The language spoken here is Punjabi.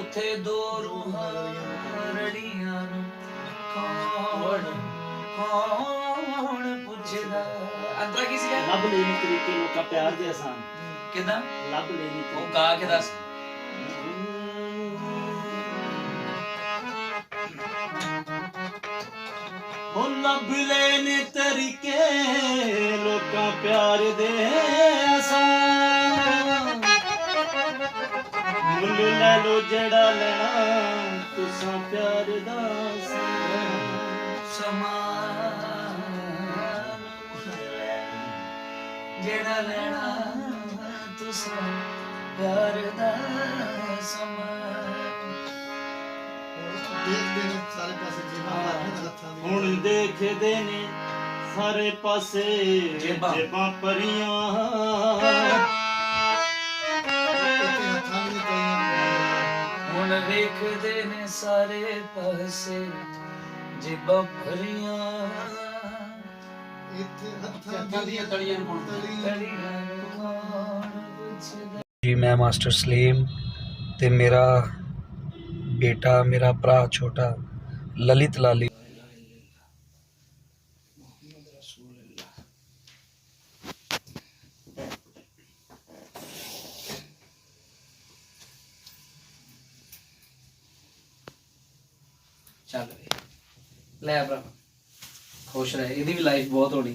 ਇੱਥੇ ਦੋ ਰੂਹਾਂ ਰੜੀਆਂ ਨੂੰ ਕੌਣ ਕੌਣ ਪੁੱਛਦਾ? ਅੰਤਰਾ ਕੀ ਸੀਗਾ? ਲੱਭ ਲੈਣੀ ਤਰੀਕੇ ਲੋਕਾਂ ਪਿਆਰ ਦੇ ਆਸਾਨ। ਕਿਦਾਂ? ਲੱਭ ਲੈਣੀ ਉਹ ਗਾ ਕੇ ਦੱਸ। ਉਹ ਲੱਭ ਲੈਣੇ ਤਰੀਕੇ ਲੋਕਾਂ ਪਿਆਰ ਦੇ ਜਿਹੜਾ ਲੈਣਾ ਤੁਸਾਂ ਪਿਆਰ ਦਾ ਸਮਾਨ ਜਿਹੜਾ ਲੈਣਾ ਤੁਸਾਂ ਪਿਆਰ ਦਾ ਸਮਾਨ ਦੇਖਦੇ ਨੇ ਸਾਰੇ ਪਾਸੇ ਹੱਥਾਂ ਦੀ। ਹੁਣ ਦੇਖਦੇ ਨੇ ਸਾਰੇ ਪਾਸੇ ਜੇਬਾਂ। ਜੇਬਾਂ ਭਰੀਆਂ। ਹੁਣ ਵੇਖਦੇ ਨੇ ਸਾਰੇ ਪਾਸੇ ਜੇਬਾਂ ਭਰੀਆਂ ਇੱਥੇ ਹੱਥਾਂ ਦੀਆਂ ਤਲੀਆਂ ਤਲੀਆਂ ਜੀ ਮੈਂ ਮਾਸਟਰ ਸਲੀਮ ਤੇ ਮੇਰਾ ਬੇਟਾ ਮੇਰਾ ਭਰਾ ਛੋਟਾ ਲਲਿਤ ਲਾਲੀ ਚੱਲ ਵੇ ਲੈ ਭਰਾ ਖੁਸ਼ ਰਹਿ ਇਹਦੀ ਵੀ ਲਾਈਫ ਬਹੁਤ ਹੋਣੀ।